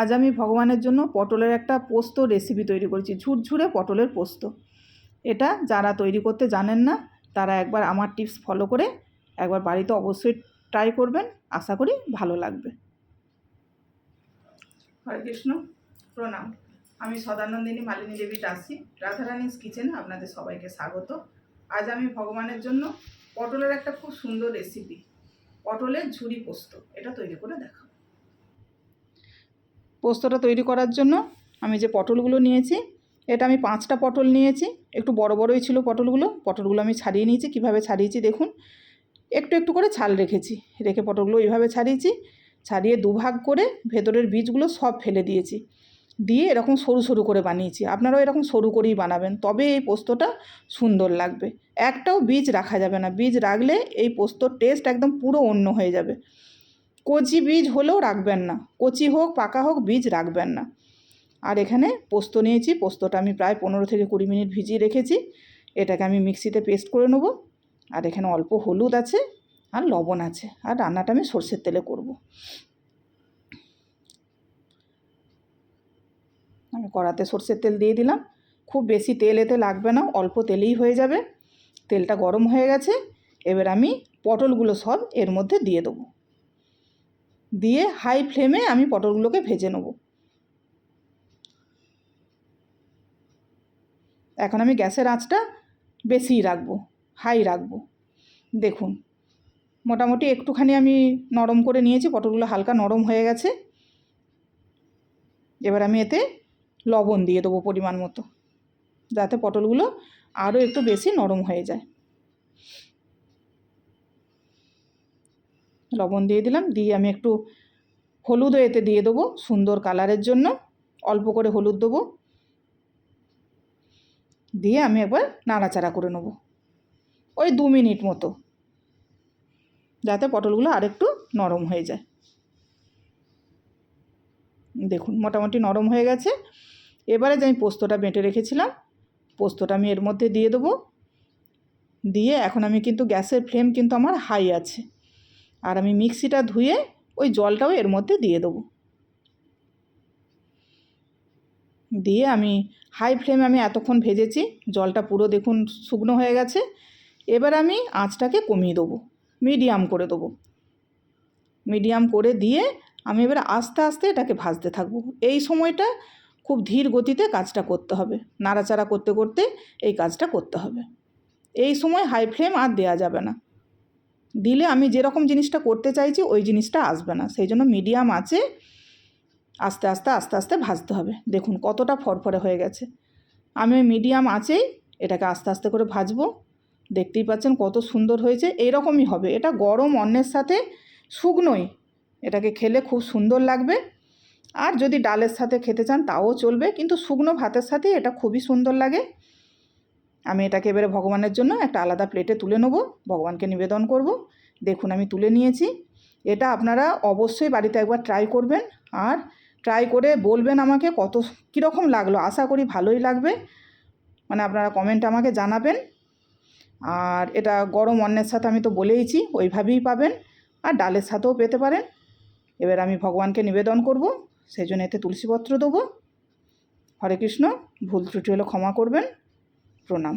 আজ আমি ভগবানের জন্য পটলের একটা পোস্ত রেসিপি তৈরি করেছি, ঝুরঝুরে পটলের পোস্ত। এটা যারা তৈরি করতে জানেন না, তারা একবার আমার টিপস ফলো করে একবার বাড়িতে অবশ্যই ট্রাই করবেন, আশা করি ভালো লাগবে। হরে কৃষ্ণ, প্রণাম। আমি সদানন্দিনী মালিনী দেবী দাসী, রাধারানীস কিচেনে আপনাদের সবাইকে স্বাগত। আজ আমি ভগবানের জন্য পটলের একটা খুব সুন্দর রেসিপি পটলের ঝুরি পোস্ত, এটা তৈরি করে দেখাবো। পোস্তটা তৈরি করার জন্য আমি যে পটলগুলো নিয়েছি, এটা আমি পাঁচটা পটল নিয়েছি, একটু বড় বড়ই ছিল পটলগুলো পটলগুলো আমি ছাড়িয়ে নিয়েছি, কীভাবে ছাড়িয়েছি দেখুন, একটু একটু করে ছাল রেখেছি, রেখে পটলগুলো এইভাবে ছাড়িয়েছি, ছাড়িয়ে দুভাগ করে ভেতরের বীজগুলো সব ফেলে দিয়েছি, দিয়ে এরকম সরু সরু করে বানিয়েছি, আপনারাও এরকম সরু করেই বানাবেন, তবে এই পোস্তটা সুন্দর লাগবে, একটাও বীজ রাখা যাবে না, বীজ রাখলে এই পোস্তর টেস্ট একদম পুরো অন্য হয়ে যাবে কচি বীজ হলেও রাখবেন না। কচি হোক, পাকা হোক, বীজ রাখবেন না। আর এখানে পোস্ত নিয়েছি। পোস্তটা আমি প্রায় পনেরো থেকে কুড়ি মিনিট ভিজিয়ে রেখেছি। এটাকে আমি মিক্সিতে পেস্ট করে নেব। আর এখানে অল্প হলুদ আছে আর লবণ আছে। আর রান্নাটা আমি সর্ষের তেলে করব। আমি কড়াতে সর্ষের তেল দিয়ে দিলাম। খুব বেশি তেল এতে লাগবে না, অল্প তেলেই হয়ে যাবে। তেলটা গরম হয়ে গেছে। এবার আমি পটলগুলো সব এর মধ্যে দিয়ে দেবো। দিয়ে হাই ফ্লেমে আমি পটলগুলোকে ভেজে নেব। এখন আমি গ্যাসের আঁচটা বেশিই রাখব হাই রাখব। দেখুন, মোটামুটি একটুখানি আমি নরম করে নিয়েছি, পটলগুলো হালকা নরম হয়ে গেছে। এবার আমি এতে লবণ দিয়ে দেবো পরিমাণ মতো, যাতে পটলগুলো আরও একটু বেশি নরম হয়ে যায়। লবণ দিয়ে দিলাম। দিয়ে আমি একটু হলুদও এতে দিয়ে দেবো সুন্দর কালারের জন্য। অল্প করে হলুদ দেবো। দিয়ে আমি একবার নাড়াচাড়া করে নেব। ওই দু মিনিট মতো। যাতে পটলগুলো আরেকটু নরম হয়ে যায়। দেখুন, মোটামুটি নরম হয়ে গেছে। এবারে যে আমি পোস্তটা বেটে রেখেছিলাম, পোস্তটা আমি এর মধ্যে দিয়ে দেবো। দিয়ে এখন আমি কিন্তু গ্যাসের ফ্লেম কিন্তু আমার হাই আছে। আর আমি মিক্সিটা ধুয়ে ওই জলটাও এর মধ্যে দিয়ে দেবো। দিয়ে আমি হাই ফ্লেমে আমি এতক্ষণ ভেজেছি, জলটা পুরো দেখুন শুকনো হয়ে গেছে। এবার আমি আঁচটাকে কমিয়ে দেবো, মিডিয়াম করে দেবো। মিডিয়াম করে দিয়ে আমি এবার আস্তে আস্তে এটাকে ভাজতে থাকব। এই সময়টা খুব ধীর গতিতে কাজটা করতে হবে, নাড়াচাড়া করতে করতে এই কাজটা করতে হবে। এই সময় হাই ফ্লেম আর দেওয়া যাবে না। দিলে আমি যেরকম জিনিসটা করতে চাইছি, ওই জিনিসটা আসবে না। সেই জন্য মিডিয়াম আছে, আস্তে আস্তে আস্তে আস্তে ভাজতে হবে। দেখুন কতটা ফরফরে হয়ে গেছে। আমি মিডিয়াম আছেই, এটাকে আস্তে আস্তে করে ভাজবো। দেখতেই পাচ্ছেন কত সুন্দর হয়েছে। এইরকমই হবে। এটা গরম অন্যের সাথে, শুকনোই। এটাকে খেলে খুব সুন্দর লাগবে। আর যদি ডালের সাথে খেতে চান, তাও চলবে। কিন্তু শুকনো ভাতের সাথে এটা খুবই সুন্দর লাগে। আমি এটাকে এবারে ভগবানের জন্য একটা আলাদা প্লেটে তুলে নেব, ভগবানকে নিবেদন করব। দেখুন, আমি তুলে নিয়েছি। এটা আপনারা অবশ্যই বাড়িতে একবার ট্রাই করবেন আর ট্রাই করে বলবেন আমাকে কত কীরকম লাগল। আশা করি ভালোই লাগবে। মানে আপনারা কমেন্ট আমাকে জানাবেন। আর এটা গরম অন্যের সাথে আমি তো বলেইছি, ওইভাবেই পাবেন। আর ডালের সাথেও পেতে পারেন। এবার আমি ভগবানকে নিবেদন করব, সেই জন্য এতে তুলসীপত্র দেবো। হরে কৃষ্ণ, ভুল ত্রুটি হলে ক্ষমা করবেন। প্রণাম।